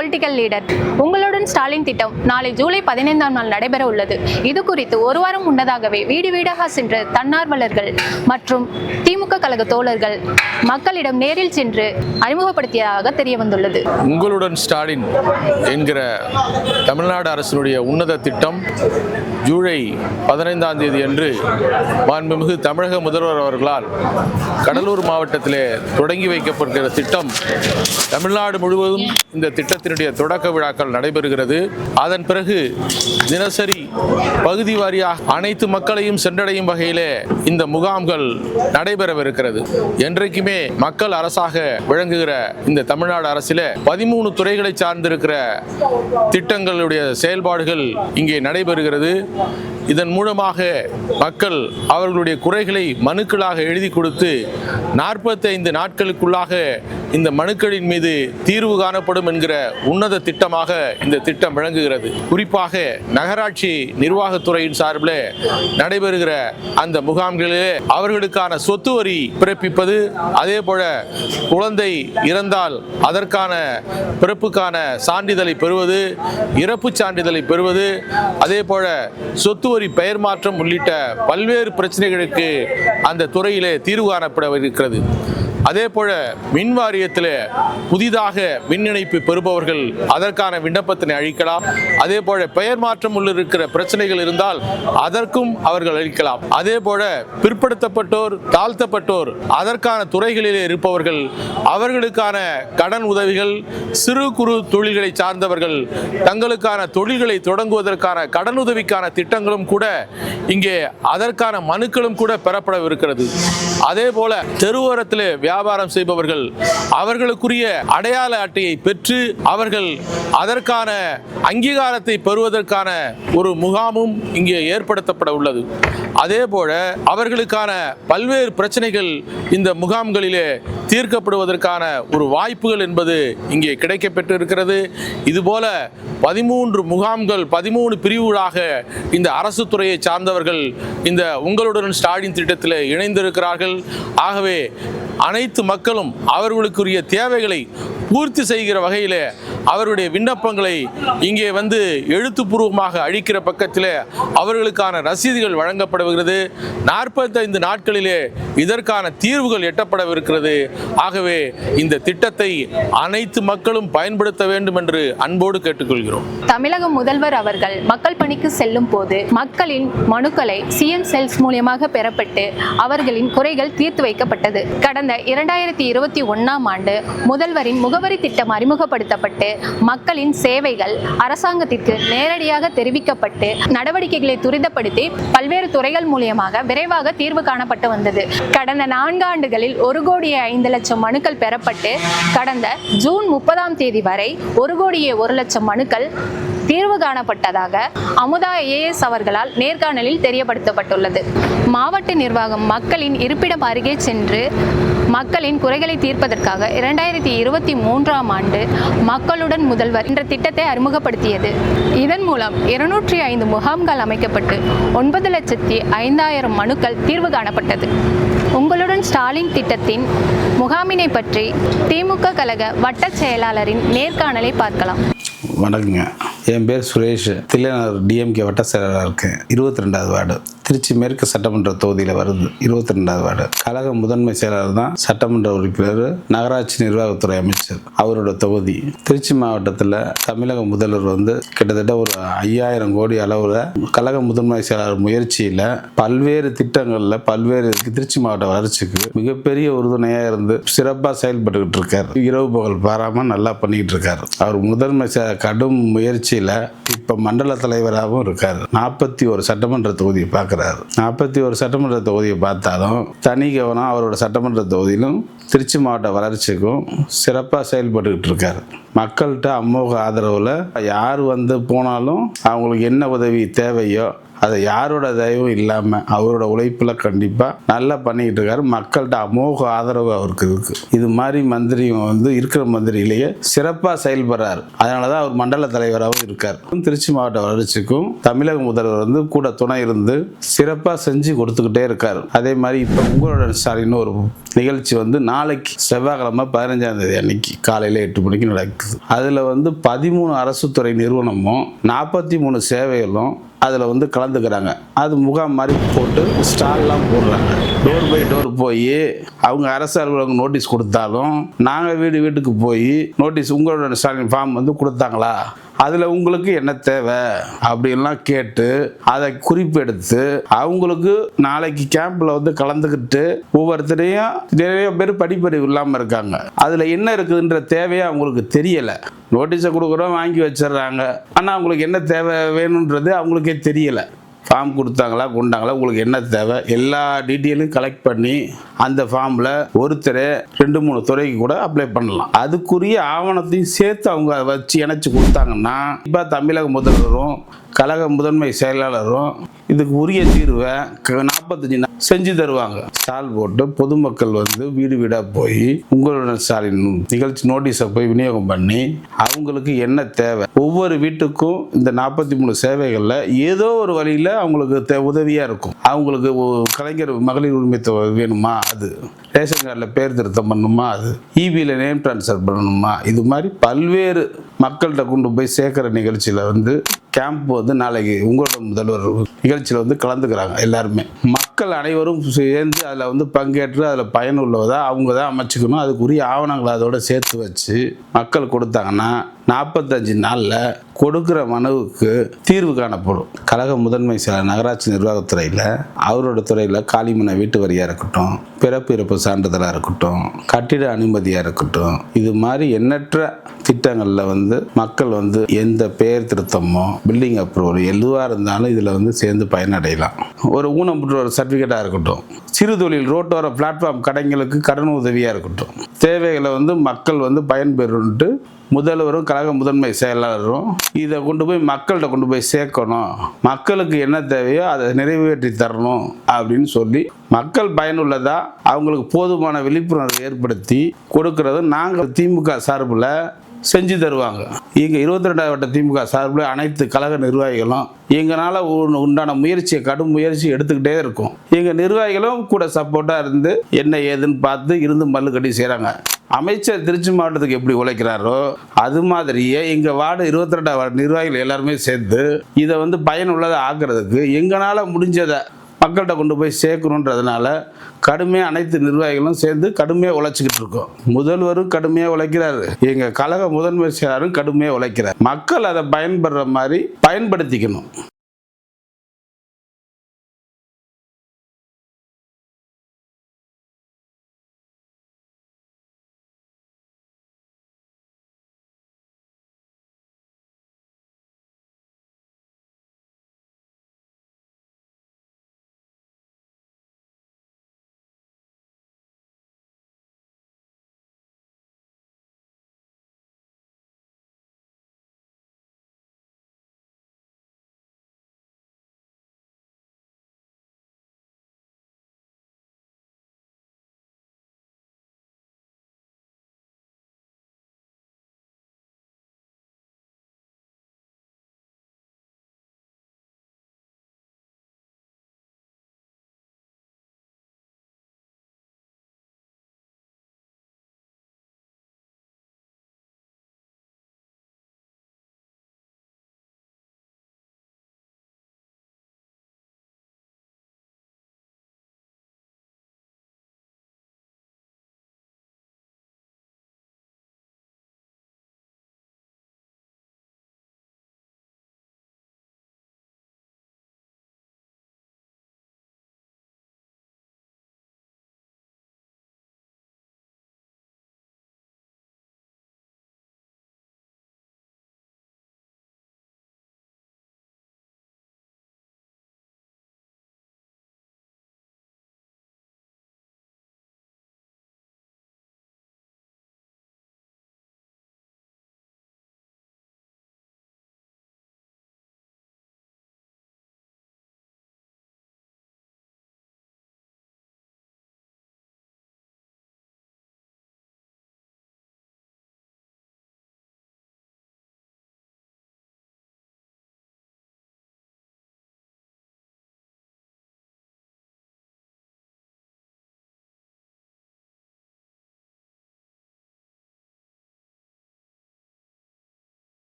Political leader உங்களுடன் ஸ்டாலின் திட்டம் நாளை ஜூலை பதினைந்தாம் நாள் நடைபெற உள்ளது. இது குறித்து ஒரு வாரம் முன்னதாகவே வீடு வீடாக சென்ற தன்னார்வலர்கள் மற்றும் திமுக கழக தோழர்கள் மக்களிடம் நேரில் சென்று அறிமுகப்படுத்தியதாக தெரிய வந்துள்ளது உங்களுடன் ஸ்டாலின் என்கிற தமிழ்நாடு அரசினுடைய உன்னத திட்டம் ஜூலை பதினைந்தாம் தேதி அன்று மாண்புமிகு தமிழக முதல்வர் அவர்களால் கடலூர் மாவட்டத்திலே தொடங்கி வைக்கப்படுகிற திட்டம் தமிழ்நாடு முழுவதும் இந்த மாதத்தினுடைய தொடக்க விழாக்கள் நடைபெறுகிறது. அதன் பிறகு தினசரி பகுதி வாரியாக அனைத்து மக்களையும் சென்றடையும் வகையிலே இந்த முகாம்கள் நடைபெறவிருக்கிறது. என்றைக்குமே மக்கள் அரசாக விளங்குகிற இந்த தமிழ்நாடு அரசில பதிமூணு துறைகளை சார்ந்திருக்கிற திட்டங்களுடைய செயல்பாடுகள் இங்கே நடைபெறுகிறது. இதன் மூலமாக மக்கள் அவர்களுடைய குறைகளை மனுக்களாக எழுதி கொடுத்து நாற்பத்தைந்து நாட்களுக்குள்ளாக இந்த மனுக்களின் மீது தீர்வு காணப்படும் என்கிற உன்னத திட்டமாக இந்த திட்டம் விளங்குகிறது. குறிப்பாக நகராட்சி நிர்வாகத்துறையின் சார்பில் நடைபெறுகிற அந்த முகாம்களிலே அவர்களுக்கான சொத்து வரி பிறப்பிப்பது அதே போல குழந்தை இறந்தால் அதற்கான பிறப்புக்கான சான்றிதழை பெறுவது இறப்பு சான்றிதழை பெறுவது அதே போல சொத்து வரி பெயர் மாற்றம் உள்ளிட்ட பல்வேறு பிரச்சனைகளுக்கு அந்த துறையிலே தீர்வு காணப்பட இருக்கிறது அதே போல மின் வாரியத்தில் புதிதாக மின் இணைப்பு பெறுபவர்கள் அதற்கான விண்ணப்பத்தினை அழிக்கலாம் அதே போல பெயர் மாற்றம் உள்ள இருக்கிற பிரச்சனைகள் இருந்தால் அதற்கும் அவர்கள் அளிக்கலாம். அதே போல பிற்படுத்தப்பட்டோர் தாழ்த்தப்பட்டோர் அதற்கான துறைகளிலே இருப்பவர்கள் அவர்களுக்கான கடன் உதவிகள் சிறு குறு தொழில்களை சார்ந்தவர்கள் தங்களுக்கான தொழில்களை தொடங்குவதற்கான கடன் உதவிக்கான திட்டங்களும் கூட இங்கே அதற்கான மனுக்களும் கூட பெறப்படவிருக்கிறது. அதே போல தெருவோரத்தில் வியாபாரம் செய்பவர்கள் அவர்களுக்குரிய அடையாள அட்டையை பெற்று அவர்கள் அதற்கான அங்கீகாரத்தை பெறுவதற்கான ஒரு முகாமும் இங்கே ஏற்படுத்தப்பட உள்ளது. அதே போல அவர்களுக்கான பல்வேறு பிரச்சனைகள் இந்த முகாம்களிலே தீர்க்கப்படுவதற்கான ஒரு வாய்ப்புகள் என்பது இங்கே கிடைக்கப்பெற்று இருக்கிறது இதுபோல பதிமூன்று முகாம்கள் பதிமூணு பிரிவுகளாக இந்த அரசு துறையை சார்ந்தவர்கள் இந்த உங்களுடன் ஸ்டாலின் திட்டத்தில் இணைந்திருக்கிறார்கள். ஆகவே அனைத்து மக்களும் அவர்களுக்குரிய தேவைகளை பூர்த்தி செய்கிற வகையில் அவருடைய விண்ணப்பங்களை இங்கே வந்து எழுத்துப்பூர்வமாக அழிக்கிற பக்கத்தில் அவர்களுக்கான ரசீதுகள் வழங்கப்படுகிறது. நாற்பத்தைந்து நாட்களிலே இதற்கான தீர்வுகள் எட்டப்படவிருக்கிறது. ஆகவே இந்த திட்டத்தை அனைத்து மக்களும் பயன்படுத்த வேண்டும் என்று அன்போடு கேட்டுக்கொள்கிறோம். தமிழக முதல்வர் அவர்கள் மக்கள் பணிக்கு செல்லும் போது மக்களின் மனுக்களை சிஎம் செல்ஸ் மூலியமாக பெறப்பட்டு அவர்களின் குறைகள் தீர்த்து வைக்கப்பட்டது. கடந்த இரண்டாயிரத்தி இருபத்தி ஒன்னாம் ஆண்டு முதல்வரின் முகவரி திட்டம் அறிமுகப்படுத்தப்பட்டு மக்களின் சேவைகள் அரசாங்கத்திற்கு நேரடியாக தெரிவிக்கப்பட்டு நடவடிக்கைகளை துரிதப்படுத்தி பல்வேறு துறைகள் மூலியமாக விரைவாக தீர்வு காணப்பட்டு வந்தது. கடந்த நான்கு ஆண்டுகளில் ஒரு கோடியே ஐந்து லட்சம் மனுக்கள் பெறப்பட்டு கடந்த ஜூன் முப்பதாம் தேதி வரை ஒரு கோடியே ஒரு லட்சம் மனுக்கள் தீர்வு காணப்பட்டதாக அமுதா ஏஎஸ் அவர்களால் நேர்காணலில் தெரியப்படுத்தப்பட்டுள்ளது. மாவட்ட நிர்வாகம் மக்களின் இருப்பிடம் அருகே சென்று மக்களின் குறைகளை தீர்ப்பதற்காக இரண்டாயிரத்தி இருபத்தி மூன்றாம் ஆண்டு மக்களுடன் முதல்வர் என்ற திட்டத்தை அறிமுகப்படுத்தியது. இதன் மூலம் இருநூற்றி ஐந்து முகாம்கள் அமைக்கப்பட்டு ஒன்பது லட்சத்தி ஐந்தாயிரம் மனுக்கள் தீர்வு காணப்பட்டது. உங்களுடன் ஸ்டாலின் திட்டத்தின் முகாமினை பற்றி திமுக கழக வட்டச் செயலாளரின் நேர்காணலை பார்க்கலாம். வணக்கங்க. என் பேர் சுரேஷ். தில்லைநகர் டிஎம்கே வட்ட செயலாளர் இருக்கேன். இருபத்தி ரெண்டாவது வார்டு. திருச்சி மேற்கு சட்டமன்ற தொகுதியில் வருது. இருபத்தி ரெண்டாவது வார்டு. கழக முதன்மை செயலாளர் தான் சட்டமன்ற உறுப்பினர் நகராட்சி நிர்வாகத்துறை அமைச்சர். அவரோட தொகுதி. திருச்சி மாவட்டத்தில் தமிழக முதல்வர் வந்து கிட்டத்தட்ட ஒரு ஐயாயிரம் கோடி அளவில் கழக முதன்மை செயலாளர் முயற்சியில் பல்வேறு திட்டங்களில் பல்வேறு திருச்சி மாவட்ட வளர்ச்சிக்கு மிகப்பெரிய உறுதுணையாக இருந்து சிறப்பாக செயல்பட்டுக்கிட்டு இருக்கார். இரவு பகல் பாராமல் நல்லா பண்ணிக்கிட்டு இருக்கார். அவர் முதன்மை செ- கடும் முயற்சியில் இப்போ மண்டல தலைவராகவும் இருக்கார். நாற்பத்தி ஒரு சட்டமன்ற தொகுதியை இருக்கிறாரு நாற்பத்தி ஒரு சட்டமன்ற தொகுதியை பார்த்தாலும் தனி கவனம் அவரோட சட்டமன்ற தொகுதியிலும் திருச்சி மாவட்ட வளர்ச்சிக்கும் சிறப்பாக செயல்பட்டுக்கிட்டு இருக்காரு. மக்கள்கிட்ட அமோக ஆதரவில் யார் வந்து போனாலும் அவங்களுக்கு என்ன உதவி தேவையோ அதை யாரோட தயவும் இல்லாமல் அவரோட உழைப்பில் கண்டிப்பாக நல்லா பண்ணிக்கிட்டு இருக்காரு மக்கள்கிட்ட அமோக ஆதரவு அவருக்கு இருக்கு. இது மாதிரி மந்திரி வந்து இருக்கிற மந்திரியிலேயே சிறப்பாக செயல்படுறாரு. அதனால தான் அவர் மண்டல தலைவராகவும் இருக்கார். திருச்சி மாவட்ட வளர்ச்சிக்கும் தமிழக முதல்வர் வந்து கூட துணை இருந்து சிறப்பாக செஞ்சு கொடுத்துக்கிட்டே இருக்கார். அதே மாதிரி இப்போ உங்களோட ஸ்டாலின் ஒரு நிகழ்ச்சி வந்து நாளைக்கு செவ்வாய்க்கிழமை பதினஞ்சாம் தேதி அன்னைக்கு காலையில் எட்டு மணிக்கு நடக்குது. அதில் வந்து பதிமூணு அரசு துறை நிறுவனமும் நாற்பத்தி மூணு சேவைகளும் அதில் வந்து கலந்துக்கிறாங்க. அது முகாம் மாதிரி போட்டு ஸ்டால்லாம் போடுறாங்க. டோர் பை டோர் போய் அவங்க அரசு அலுவலகம் நோட்டீஸ் கொடுத்தாலும் நாங்கள் வீடு வீட்டுக்கு போய் நோட்டீஸ் உங்களோட ஸ்டாலின் ஃபார்ம் வந்து கொடுத்தாங்களா? அதில் உங்களுக்கு என்ன தேவை அப்படின்லாம் கேட்டு அதை குறிப்பெடுத்து அவங்களுக்கு நாளைக்கு கேம்பில் வந்து கலந்துக்கிட்டு ஒவ்வொருத்தரையும் நிறைய பேர் படிப்பறிவு இல்லாமல் இருக்காங்க. அதில் என்ன இருக்குதுன்ற தேவையே அவங்களுக்கு தெரியலை. நோட்டீஸை கொடுக்குறோம் வாங்கி வச்சிடுறாங்க. ஆனால் அவங்களுக்கு என்ன தேவை வேணுன்றது அவங்களுக்கே தெரியலை. ஃபார்ம் கொடுத்தாங்களா கொண்டாங்களா உங்களுக்கு என்ன தேவை? எல்லா டீட்டெயிலும் கலெக்ட் பண்ணி அந்த ஃபார்மில் ஒருத்தர் ரெண்டு மூணு துறைக்கு கூட அப்ளை பண்ணலாம். அதுக்குரிய ஆவணத்தையும் சேர்த்து அவங்க வச்சு இணைச்சி கொடுத்தாங்கன்னா இப்போ தமிழக முதல்வரும் கழக முதன்மை செயலாளரும் இதுக்கு உரிய தீர்வை க- நாற்பத்தஞ்சு நாள் செஞ்சு தருவாங்க. ஸ்டால் போட்டு பொதுமக்கள் வந்து வீடு வீடாக போய் உங்களுடன் ஸ்டாலின் நிகழ்ச்சி நோட்டீஸை போய் விநியோகம் பண்ணி அவங்களுக்கு என்ன தேவை? ஒவ்வொரு வீட்டுக்கும் இந்த நாற்பத்தி மூணு சேவைகளில் ஏதோ ஒரு வழியில் அவங்களுக்கு தே உதவியாக இருக்கும். அவங்களுக்கு கலைஞர் மகளிர் உரிமை தொகை வேணுமா? அது. ரேஷன் கார்டில் பேர் திருத்தம் பண்ணணுமா அது. இபியில் நேம் ட்ரான்ஸ்ஃபர் பண்ணணுமா? இது மாதிரி பல்வேறு மக்கள்கிட்ட கொண்டு போய் சேர்க்குற நிகழ்ச்சியில் வந்து கேம்ப் வந்து நாளைக்கு உங்களோட முதல்வர் நிகழ்ச்சியில் வந்து கலந்துக்கிறாங்க எல்லாருமே. மக்கள் அனைவரும் சேர்ந்து அதில் வந்து பங்கேற்று அதில் பயனுள்ளதாக அவங்க தான் அமைச்சுக்கணும். அதுக்குரிய ஆவணங்களை அதோட சேர்த்து வச்சு மக்கள் கொடுத்தாங்கன்னா நாற்பத்தஞ்சு நாளில் கொடுக்குற மனுவுக்கு தீர்வு காணப்படும். கழக முதன்மை செயலர் நகராட்சி நிர்வாகத்துறையில் அவரோட துறையில் காலிமனை வீட்டு வரியாக இருக்கட்டும் பிறப்பு இறப்பு சான்றிதழாக இருக்கட்டும் கட்டிட அனுமதியாக இருக்கட்டும் இது மாதிரி எண்ணற்ற திட்டங்களில் வந்து மக்கள் வந்து எந்த பெயர் திருத்தமோ பில்டிங் அப்ரூவல் எதுவாக இருந்தாலும் இதில் வந்து சேர்ந்து பயனடையலாம். ஒரு ஊனம் ஒரு சர்டிஃபிகேட்டாக இருக்கட்டும் சிறு தொழில் ரோட்டோர பிளாட்ஃபார்ம் கடைங்களுக்கு கடன் உதவியாக இருக்கட்டும் தேவைகளை வந்து மக்கள் வந்து பயன்பெறுன்ட்டு முதல்வரும் கழக முதன்மை செயலாளரும் இதை கொண்டு போய் மக்கள்கிட்ட கொண்டு போய் சேர்க்கணும். மக்களுக்கு என்ன தேவையோ அதை நிறைவேற்றி தரணும் அப்படின்னு சொல்லி மக்கள் பயனுள்ளதா அவங்களுக்கு போதுமான விழிப்புணர்வு ஏற்படுத்தி கொடுக்கறது. நாங்கள் திமுக சார்பில் செஞ்சு தருவாங்க. இங்கே இருபத்தி ரெண்டாவது வட்ட திமுக சார்பில் அனைத்து கழக நிர்வாகிகளும் எங்களால் உண்டான முயற்சியை கடும் முயற்சி எடுத்துக்கிட்டே இருக்கும். எங்கள் நிர்வாகிகளும் கூட சப்போர்ட்டாக இருந்து என்ன ஏதுன்னு பார்த்து இருந்து மல்லு கட்டி செய்கிறாங்க அமைச்சர் திருச்சி மாவட்டத்துக்கு எப்படி உழைக்கிறாரோ அது மாதிரியே எங்கள் வார்டு இருபத்தி ரெண்டாவது நிர்வாகிகள் எல்லாருமே சேர்ந்து இதை வந்து பயனுள்ளதாக ஆக்குறதுக்கு எங்களால் முடிஞ்சதை மக்கள்கிட்ட கொண்டு போய் சேர்க்கணுன்றதுனால கடுமையாக அனைத்து நிர்வாகிகளும் சேர்ந்து கடுமையாக உழைச்சிக்கிட்டு இருக்கோம். முதல்வரும் கடுமையாக உழைக்கிறாரு. எங்கள் கழக முதன்மை செயலாளரும் கடுமையாக உழைக்கிறார். மக்கள் அதை பயன்படுற மாதிரி பயன்படுத்திக்கணும்.